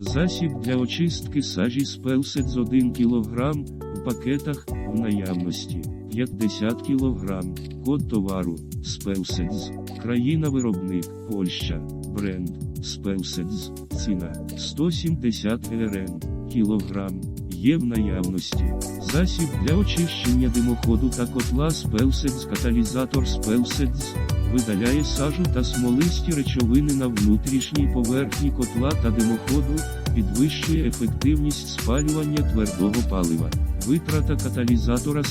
Засіб для очистки сажі Спелсет з 1 кг в пакетах в наявності 50 кг. Код товару Спелсетс. Країна-виробник Польща. Бренд Спелсетс. Ціна 170 грн. Кілограм. Є в наявності. Засіб для очищення димоходу та котла Спелсетс. Каталізатор Спелсетс. Видаляє сажу та смолисті речовини на внутрішній поверхні котла та димоходу, підвищує ефективність спалювання твердого палива. Витрата каталізатора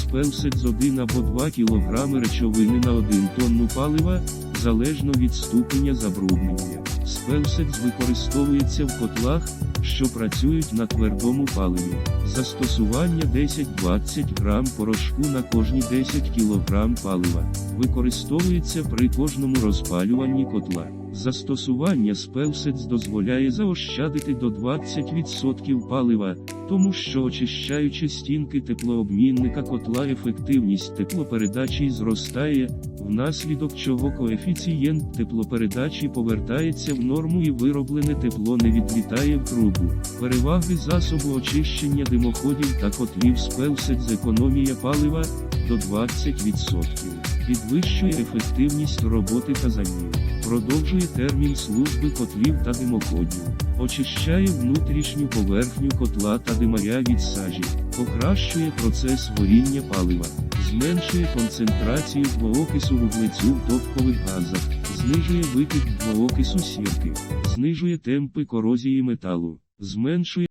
з 1 або 2 кг речовини на 1 тонну палива, залежно від ступеня забруднення. Спелсекс використовується в котлах, що працюють на твердому паливі. Застосування 10-20 грам порошку на кожні 10 кг палива. Використовується при кожному розпалюванні котла. Застосування спелсец дозволяє заощадити до 20% палива, тому що очищаючи стінки теплообмінника котла ефективність теплопередачі зростає, внаслідок чого коефіцієнт теплопередачі повертається в норму і вироблене тепло не відлітає в трубу. Переваги засобу очищення димоходів та котлів спелсет з економія палива до 20%. Підвищує ефективність роботи казанів. Продовжує термін служби котлів та димоходів. Очищає внутрішню поверхню котла та димаря від сажі. Покращує процес горіння палива. Зменшує концентрацію двоокису вуглецю в топкових газах. Знижує викид двоокису сірки. Знижує темпи корозії металу. Зменшує